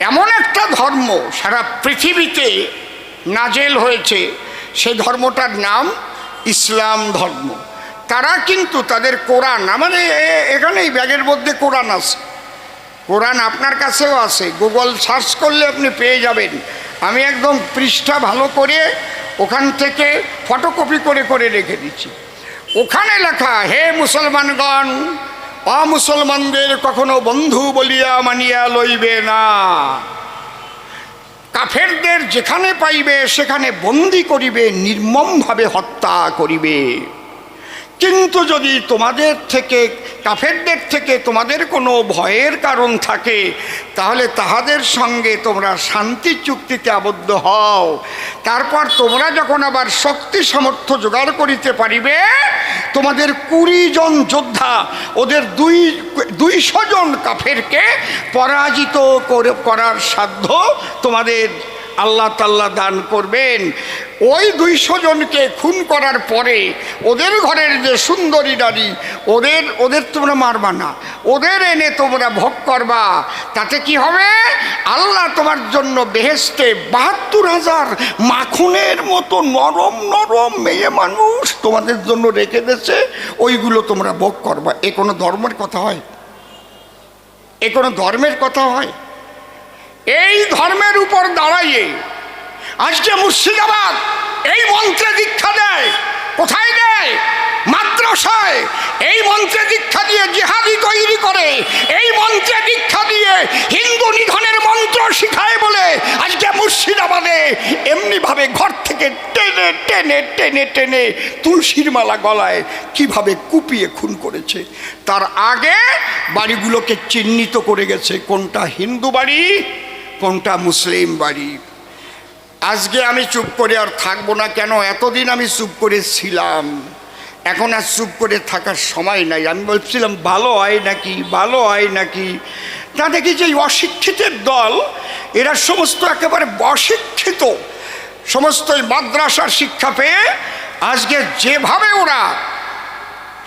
এমন একটা ধর্ম সারা পৃথিবীতে নাজেল হয়েছে, সেই ধর্মটার নাম ইসলাম ধর্ম। তারা কিন্তু তাদের কোরআন আমাদের এ- এখানে ব্যাগের মধ্যে কোরআন আছে। কোরআন আপনার কাছেও আছে, গুগল সার্চ করলে আপনি পেয়ে যাবেন। আমি একদম পৃষ্ঠা ভালো করে ওখান থেকে ফটোকপি করে করে রেখে দিচ্ছি। ওখানে লেখা, হে মুসলমানগণ অমুসলমানদের কখনো বন্ধু বলিয়া মানিয়া লইবে না। কাফেরদের যেখানে পাইবে, সেখানে বন্দি করিবে, নির্মমভাবে হত্যা করিবে। কিন্তু যদি তোমাদের থেকে, কাফেরদের থেকে তোমাদের কোনো ভয়ের কারণ থাকে, তাহলে তাহাদের সঙ্গে তোমরা শান্তি চুক্তিতে আবদ্ধ হও। তারপর তোমরা যখন আবার শক্তি সামর্থ্য জোগাড় করিতে পারিবে, তোমাদের কুড়ি জন যোদ্ধা, ওদের দুই, দুইশো জন কাফেরকে পরাজিত করে, করার সাধ্য তোমাদের আল্লাহ তাল্লাহ দান করবেন। ওই দুইশো জনকে খুন করার পরে ওদের ঘরের যে সুন্দরী নারী, ওদের ওদের তোমরা মারবা না। ওদের এনে তোমরা ভোগ করবা। তাতে কি হবে? আল্লাহ তোমার জন্য বেহেস্তে বাহাত্তর হাজার মাখুনের মতো নরম নরম মেয়ে মানুষ তোমাদের জন্য রেখে দিয়েছে। ওইগুলো তোমরা ভোগ করবা। এ কোনো ধর্মের কথা হয়? এ কোনো ধর্মের কথা হয়? এই ধর্মের উপর দাঁড়াইয়ে আজকে মুর্শিদাবাদ এই মন্ত্রে দীক্ষা দেয়, কোথায় দেয়? মাদ্রাসায় এই মন্ত্রে দীক্ষা দিয়ে জিহাদি তৈরি করে, এই মন্ত্রে দীক্ষা দিয়ে হিন্দু নিধনের মন্ত্র শিখায় বলে আজকে মুর্শিদাবাদে এমনিভাবে ঘর থেকে টেনে টেনে টেনে টেনে তুলসীর মালা গলায় কীভাবে কুপিয়ে খুন করেছে। তার আগে বাড়িগুলোকে চিহ্নিত করে গেছে কোনটা হিন্দু বাড়ি কোনটা মুসলিম বাড়ি? আজকে আমি চুপ করে আর থাকব না কেন? এতদিন আমি চুপ করে ছিলাম। এখন আর চুপ করে থাকার সময় নাই। আমি বলছিলাম, ভালো হয় নাকি? ভালো হয় নাকি? তা দেখি যে অশিক্ষিতের দল, এরা সমস্ত একেবারে অশিক্ষিত। সমস্ত মাদ্রাসার শিক্ষা পেয়ে আজকে যেভাবে ওরা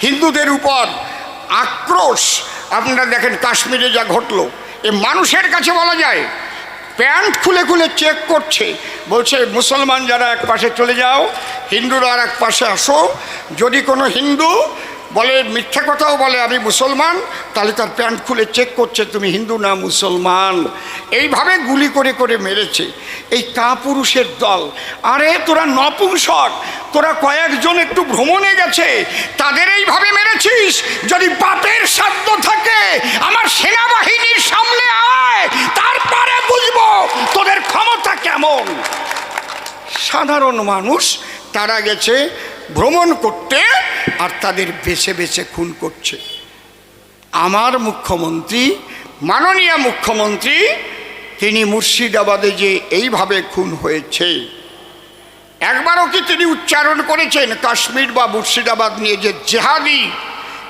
হিন্দুদের উপর আক্রোশ, আপনারা দেখেন কাশ্মীরে যা ঘটলো, এ মানুষের কাছে বলা যায় প্যান্ট খুলে খুলে চেক করছে। বলছে, মুসলমান যারা এক পাশে চলে যাও, হিন্দুরা আর এক পাশে আসো। যদি কোনো হিন্দু বলে, মিথ্যা কথাও বলে, আমি মুসলমান, তাহলে তার প্যান্ট খুলে চেক করছে, তুমি হিন্দু না মুসলমান? এইভাবে গুলি করে করে মেরেছে। এই কাপুরুষের দল। আরে, তোরা নপুংসক তোরা কয়েকজন একটু ভ্রমণে গেছে। তাদের এইভাবে মেরেছিস? যদি পাপের সাধ্য থাকে, আমার সেনাবাহিনীর সামনে আয়। বুঝব তোদের ক্ষমতা কেমন? সাধারণ মানুষ, তারা গেছে ভ্রমণ করতে আর তাদের বেছে বেছে খুন করছে। আমার মুখ্যমন্ত্রী, মাননীয় মুখ্যমন্ত্রী, তিনি মুর্শিদাবাদে যে এইভাবে খুন হয়েছে। একবারও কি তিনি উচ্চারণ করেছেন, কাশ্মীর বা মুর্শিদাবাদ নিয়ে যে জেহাদি,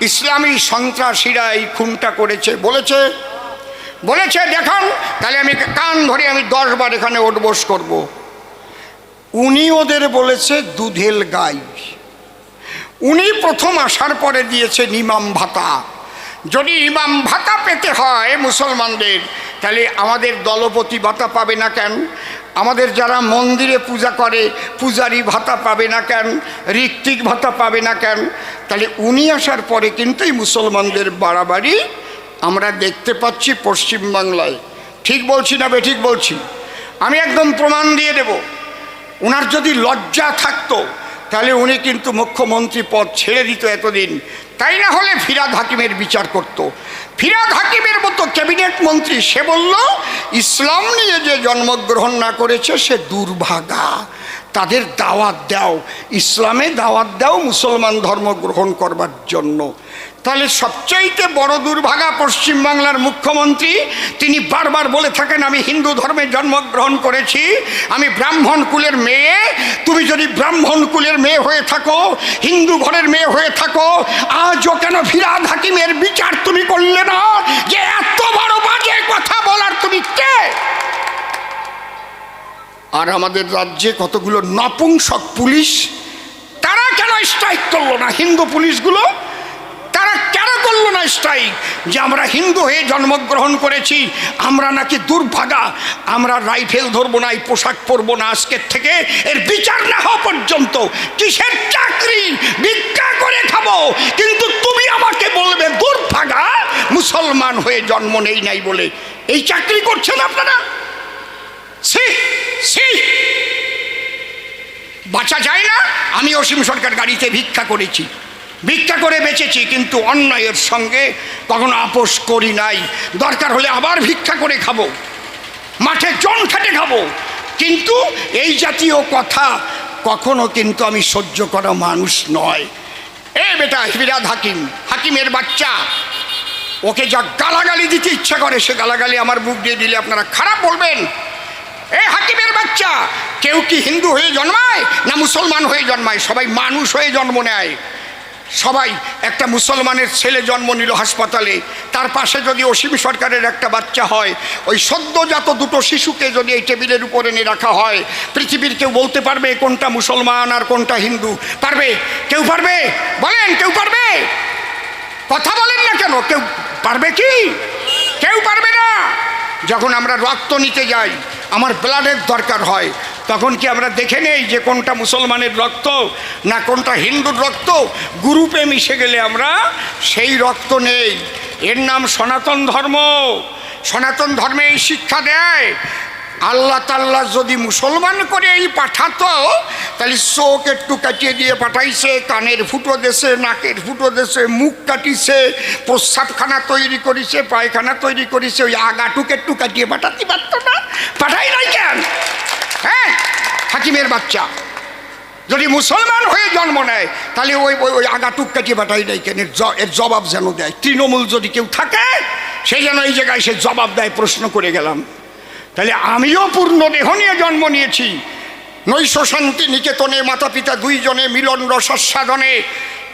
ইসলামী সন্ত্রাসীরা এই খুনটা করেছে? বলেছে বলেছে, দেখান, তাহলে আমি কান ধরে আমি দশবার এখানে ওঠবোস করব। উনি ওদের বলেছে, দুধেল গাই। উনি প্রথম আসার পরে দিয়েছেন ইমাম ভাতা। যদি ইমাম ভাতা পেতে হয় মুসলমানদের, তাহলে আমাদের দলপতি ভাতা পাবে না কেন? আমাদের যারা মন্দিরে পূজা করে, পূজারি ভাতা পাবে না কেন? ঋত্বিক ভাতা পাবে না কেন? তাহলে উনি আসার পরে কিন্তু এই মুসলমানদের বাড়াবাড়ি আমরা দেখতে পাচ্ছি পশ্চিমবাংলায় ঠিক বলছি না বেঠিক বলছি। আমি একদম প্রমাণ দিয়ে দেব। ওনার যদি লজ্জা থাকতো, তাহলে উনি কিন্তু মুখ্যমন্ত্রী পদ ছেড়ে দিত এতদিন। তাই না হলে ফিরাদ হাকিমের বিচার করত। ফিরাদ হাকিমের মতো ক্যাবিনেট মন্ত্রী সে বলল, ইসলাম নিয়ে যে জন্মগ্রহণ না করেছে, সে দুর্ভাগা। তাদের দাওয়াত দাও। ইসলামে দাওয়াত দাও, মুসলমান ধর্ম গ্রহণ করবার জন্য। তাহলে সবচাইতে বড় দুর্ভাগা পশ্চিমবাংলার মুখ্যমন্ত্রী, তিনি বারবার বলে থাকেন, আমি হিন্দু ধর্মে জন্মগ্রহণ করেছি, আমি ব্রাহ্মণ কুলের মেয়ে, তুমি যদি ব্রাহ্মণ কুলের মেয়ে হয়ে থাকো, হিন্দু ঘরের মেয়ে হয়ে থাকো, আজও কেন ফিরাদ হাকিমের বিচার তুমি করলে না? যে এত বড় বাজে কথা বলার তুমি কে? আর আমাদের রাজ্যে কতগুলো নপুংসক পুলিশ, তারা কেন স্ট্রাইক করল না? হিন্দু পুলিশগুলো তারা কেন করল না স্ট্রাইক যে আমরা হিন্দু হয়ে জন্মগ্রহণ করেছি, আমরা নাকি দুর্ভাগা, আমরা রাইফেল ধরবো না, এই পোশাক পরবো না আজকের থেকে, এর বিচার না হওয়া পর্যন্ত, কিসের চাকরি? ভিক্ষা করে খাব। কিন্তু তুমি আমাকে বলবে, দুর্ভাগা, মুসলমান হয়ে জন্ম নেই নাই বলে। এই চাকরি করছেন আপনারা? বাঁচা যায় না, আমি অসীম সরকার গাড়িতে ভিক্ষা করেছি। ভিক্ষা করে বেঁচেছি, কিন্তু অন্যায়ের সঙ্গে কখনো আপোষ করি নাই। দরকার হলে আবার ভিক্ষা করে খাব, মাঠে জন খেটে খাব। কিন্তু এই জাতীয় কথা কখনো কিন্তু আমি সহ্য করা মানুষ নয়। এ বেটা হিরাদ হাকিম, হাকিমের বাচ্চা, ওকে যা গালাগালি দিতে ইচ্ছা করে, সে গালাগালি আমার বুক দিয়ে দিলে আপনারা খারাপ বলবেন। এ হাকিমের বাচ্চা, কেউ কি হিন্দু হয়ে জন্মায় না মুসলমান হয়ে জন্মায়? সবাই মানুষ হয়ে জন্ম নেয়। সবাই একটা মুসলমানের ছেলে জন্ম নিল হাসপাতালে, তার পাশে যদি অসীম সরকারের একটা বাচ্চা হয়, ওই সদ্যজাত দুটো শিশুকে যদি এই টেবিলের উপরে এনে রাখা হয়, পৃথিবীর কেউ বলতে পারবে কোনটা মুসলমান আর কোনটা হিন্দু। পারবে? কেউ পারবে? বলেন, কেউ পারবে? কথা বলেন না কেন? কেউ পারবে কি? কেউ পারবে না। যখন আমরা রক্ত নিতে যাই, আমার ব্লাডের দরকার হয় তখন কি আমরা দেখে নেই যে কোনটা মুসলমানের রক্ত না কোনটা হিন্দুর রক্ত? গ্রুপে মিশে গেলে আমরা সেই রক্ত নেই। এর নাম সনাতন ধর্ম। সনাতন ধর্মে এই শিক্ষা দেয়। আল্লাহ তাল্লাহ যদি মুসলমান করে এই পাঠাতো, তাহলে চোখ একটু কাটিয়ে দিয়ে পাঠাইছে, কানের ফুটো দেশে, নাকের ফুটো দেশে, মুখ কাটিছে, প্রস্রাবখানা তৈরি করিছে, পায়খানা তৈরি করিছে, ওই আগাটুক একটু কাটিয়ে পাঠাতে পারতো না। পাঠাই নাই কেন? হাকিমের বাচ্চা। যদি মুসলমান হয়ে জন্ম নেয়, তাহলে ওই ওই ওই আগাটুক কাটিয়ে বাটাই নেই কেন? এর জবাব যেন দেয়। তৃণমূল যদি কেউ থাকে, সে যেন এই জায়গায় সে জবাব দেয়, প্রশ্ন করে গেলাম। তাহলে আমিও পূর্ণ দেহ নিয়ে জন্ম নিয়েছি। নৈশ শান্তি নিকেতনে মাতা পিতা দুইজনে মিলন রসাস্বাদনে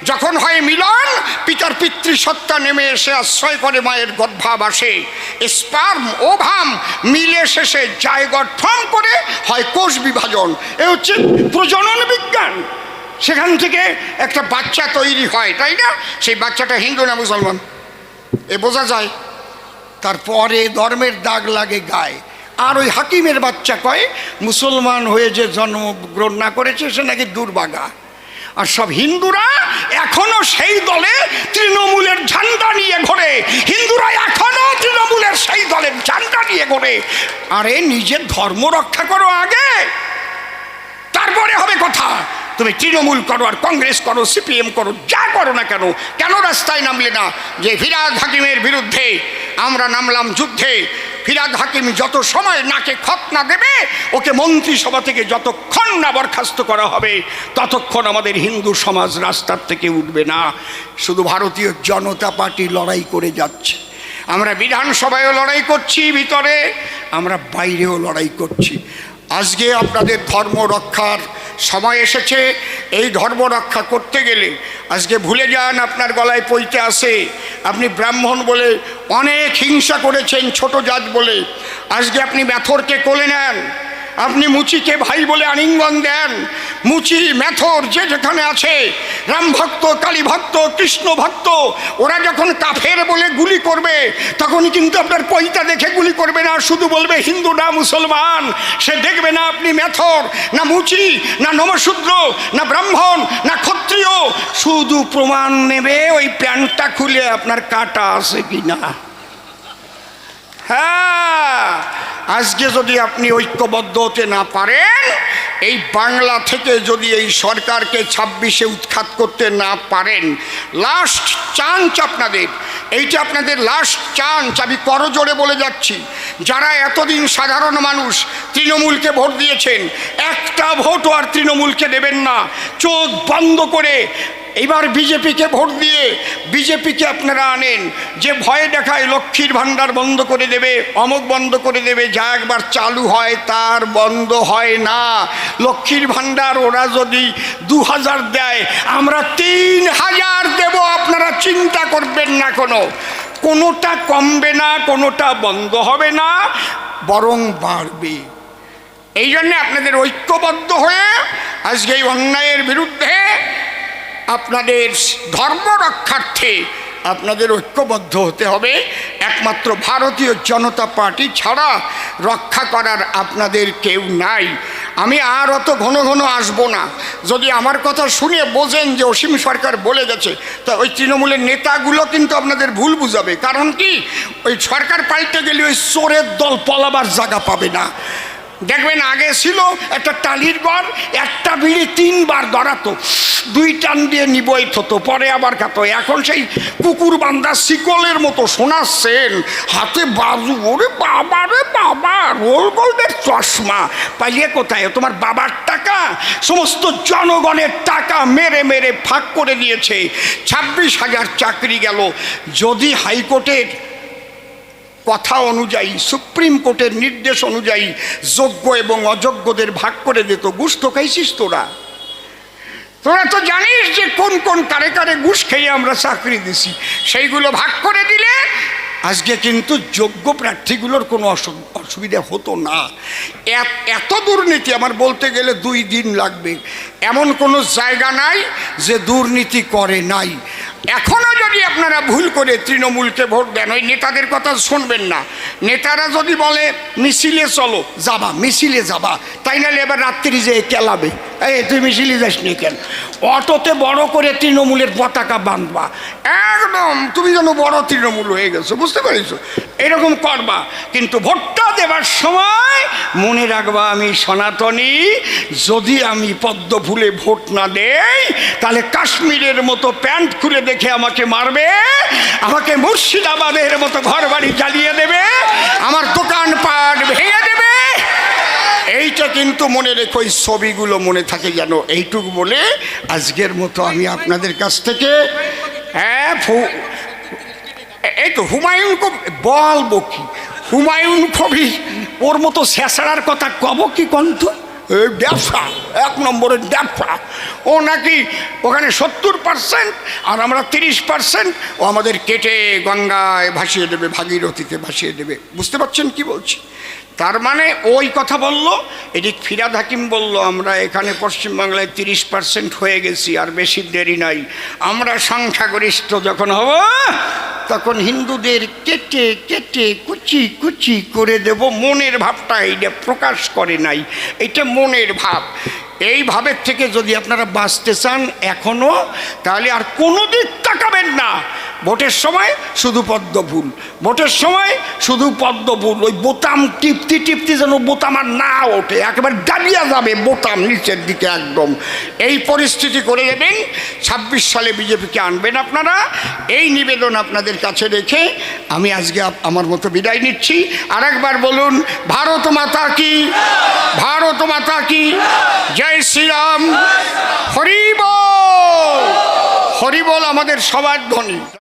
যখন হয় মিলন, পিতার পিতৃসত্তা নেমে এসে আশ্রয় করে মায়ের গর্ভাবাসে। স্পার্ম ওভাম মিলে শেষে যায় গঠন করে হয় কোষ বিভাজন। এ হচ্ছে প্রজনন বিজ্ঞান। সেখান থেকে একটা বাচ্চা তৈরি হয়, তাই না? সেই বাচ্চাটা হিন্দু না মুসলমান? এ বোঝা যায়। তারপরে ধর্মের দাগ লাগে গায়ে। আর ওই হাকিমের বাচ্চা কয়, মুসলমান হয়ে যে জন্মগ্রহণ না করেছে, সে নাকি দুর্বাগা। আর সব হিন্দুরা এখনও সেই দলে তৃণমূলের ঝান্ডা নিয়ে ঘোরে। হিন্দুরা এখনও তৃণমূলের সেই দলের ঝান্ডা নিয়ে ঘোরে। আরে নিজের ধর্ম রক্ষা করো আগে। তারপরে হবে কথা। তুমি তৃণমূল করো আর কংগ্রেস করো, সিপিএম করো, যা করো না কেন? কেন রাস্তায় নামলে না? যে ফিরাদ হাকিমের বিরুদ্ধে আমরা নামলাম যুদ্ধে, ফিরাদ হাকিম যত সময় নাকে খত না দেবে, ওকে মন্ত্রিসভা থেকে যতক্ষণ না বরখাস্ত করা হবে, ততক্ষণ আমাদের হিন্দু সমাজ রাস্তার থেকে উঠবে না। শুধু ভারতীয় জনতা পার্টি লড়াই করে যাচ্ছে। আমরা বিধানসভায়ও লড়াই করছি ভিতরে, আমরা বাইরেও লড়াই করছি। আজকে আপনাদের ধর্ম রক্ষার সময় এসেছে। এই ধর্ম রক্ষা করতে গেলে আজকে ভুলে যান, আপনার গলায় পইতে আসে। আপনি ব্রাহ্মণ বলে অনেক হিংসা করেছেন, ছোট জাত বলে। আজকে আপনি মেথরকে কোলে নেন। আপনি মুচিকে ভাই বলে আলিঙ্গন দেন। মুচি মেথর যে যেখানে আছে, রাম ভক্ত, কালী ভক্ত, কৃষ্ণ ভক্ত, ওরা যখন কাফের বলে গুলি করবে, তখন কিন্তু আপনার পৈতা দেখে গুলি করবে না, শুধু বলবে, হিন্দু না মুসলমান, সে দেখবে না আপনি মেথর না মুচি, না নমশূদ্র, না ব্রাহ্মণ, না ক্ষত্রিয়। শুধু প্রমাণ নেবে ওই প্যান্টটা খুলে আপনার কাটা আছে কি না হ্যাঁ আজকে যদি আপনি ঐক্যবদ্ধ হতে না পারেন, এই বাংলা থেকে যদি এই সরকারকে ছাব্বিশে উৎখাত করতে না পারেন লাস্ট চান্স আপনাদের, এইটা আপনাদের লাস্ট চান্স আমি করজোড়ে বলে যাচ্ছি, যারা এতদিন সাধারণ মানুষ তৃণমূলকে ভোট দিয়েছেন, একটা ভোটও আর তৃণমূলকে দেবেন না, চোখ বন্ধ করে এবার বিজেপিকে ভোট দিয়ে বিজেপিকে আপনারা আনেন। যে ভয় দেখায় লক্ষ্মীর ভাণ্ডার বন্ধ করে দেবে অমুক বন্ধ করে দেবে, যা একবার চালু হয় তার বন্ধ হয় না। লক্ষ্মীর ভাণ্ডার ওরা যদি দু হাজার দেয়, আমরা তিন হাজার দেব। আপনারা চিন্তা করবেন না কোনো কোনোটা কমবে না, কোনোটা বন্ধ হবে না, বরং বাড়বে। এই জন্যে আপনাদের ঐক্যবদ্ধ হয়ে আজকে এই অন্যায়ের বিরুদ্ধে আপনাদের ধর্ম রক্ষার্থে আপনাদের ঐক্যবদ্ধ হতে হবে। একমাত্র ভারতীয় জনতা পার্টি ছাড়া রক্ষা করার আপনাদের কেউ নাই। আমি আর অত ঘন ঘন আসব না। যদি আমার কথা শুনে বোঝেন যে অসীম সরকার বলে গেছে, তা ওই তৃণমূলের নেতাগুলো কিন্তু আপনাদের ভুল বুঝাবে। কারণ কি? ওই সরকার পাল্টে গেলে ওই চোরের দল পলাবার জায়গা পাবে না। দেখবেন আগে ছিল একটা টালির ঘর একটা বিড়ি তিনবার ধরাতো দুই টান দিয়ে নিবই থতো, পরে আবার খাতো। এখন সেই কুকুর বান্ধা শিকলের মতো শোনাচ্ছেন, হাতে বাজু, ওরে বাবা রে বাবা, রোল গোল্ডের চশমা। পাইলে কোথায়? তোমার বাবার টাকা? সমস্ত জনগণের টাকা মেরে মেরে ফাঁক করে দিয়েছে। ছাব্বিশ হাজার চাকরি গেল। যদি হাইকোর্টের কথা অনুযায়ী, সুপ্রিম কোর্টের নির্দেশ অনুযায়ী যোগ্য এবং অযোগ্যদের ভাগ করে দিত ঘুষ তো খাইছিস তোরা। তোরা তো জানিস যে কোন কোন কারে কারে ঘুষ খেয়ে আমরা চাকরি দিছি। সেইগুলো ভাগ করে দিলে আজকে কিন্তু যোগ্য প্রার্থীগুলোর কোনো অসু- অসুবিধা হতো না। এত দুর্নীতি আমার বলতে গেলে দুই দিন লাগবে। এমন কোনো জায়গা নাই যে দুর্নীতি করে নাই। এখনও যদি আপনারা ভুল করে তৃণমূলকে ভোট দেন, ওই নেতাদের কথা শুনবেন না। নেতারা যদি বলে, মিছিলে চলো, যাবা, মিছিলে যাবা তাই নাহলে এবার রাত্রি যেয়ে কেলাবে। এই, তুই মিছিলে যাস নি কেন? অটোতে বড় করে তৃণমূলের পতাকা বাঁধবা। একদম, তুমি যেন বড় তৃণমূল হয়ে গেছো, বুঝতে পেরেছ? এরকম করবা, কিন্তু ভোটটা দেবার সময় মনে রাখবা, আমি সনাতনী, যদি আমি পদ্ম ফুলে ভোট না দেই, তাহলে কাশ্মীরের মতো প্যান্ট খুলে দেখে আমাকে মারবে, আমাকে মুর্শিদাবাদের মতো ঘর বাড়ি জ্বালিয়ে দেবে, আমার দোকানপাট ভেঙে দেবে। এইটা কিন্তু মনে রেখো, এই ছবিগুলো মনে থাকে যেন এইটুকু বলে আজকের মতো আমি আপনাদের কাছ থেকে হ্যাঁ এই তো হুমায়ুন কি হুমায়ুন কবি, ওর মতো শেষাড়ার কথা কব কি কন্ত ব্যবসা, এক নম্বরের ব্যবসা। ও নাকি ওখানে সত্তর পার্সেন্ট আর আমরা তিরিশ পার্সেন্ট, ও আমাদের কেটে গঙ্গায় ভাসিয়ে দেবে, ভাগীরথীতে ভাসিয়ে দেবে। বুঝতে পারছেন কি বলছি? তার মানে ওই কথা বলল, এদিক ফিরাদ হাকিম বলল, আমরা এখানে পশ্চিমবাংলায় তিরিশ পার্সেন্ট হয়ে গেছি, আর বেশি দেরি নাই। আমরা সংখ্যাগরিষ্ঠ যখন হব, তখন হিন্দুদের কেটে কেটে, কুচি কুচি করে দেব। মনের ভাবটা এইটা প্রকাশ করে নাই। এটা মনের ভাব। এই ভাবের থেকে যদি আপনারা বাঁচতে চান এখনও তাহলে আর কোনো দিক তাকাবেন না। ভোটের সময় শুধু পদ্ম ফুল। ভোটের সময় শুধু পদ্ম ফুল। ওই বোতাম টিপতে টিপতে যেন বোতাম আর না ওঠে, একেবারে ডালিয়া যাবে বোতাম নিচের দিকে একদম। এই পরিস্থিতি করে দেবেন ছাব্বিশ সালে বিজেপিকে আনবেন আপনারা। এই নিবেদন আপনাদের কাছে রেখে আমি আজকে আমার মতো বিদায় নিচ্ছি। আর একবার বলুন, ভারত মাতা কি? ভারত মাতা কি? জয় শ্রীরাম। হরিবল হরিবল আমাদের সবার ধ্বনি।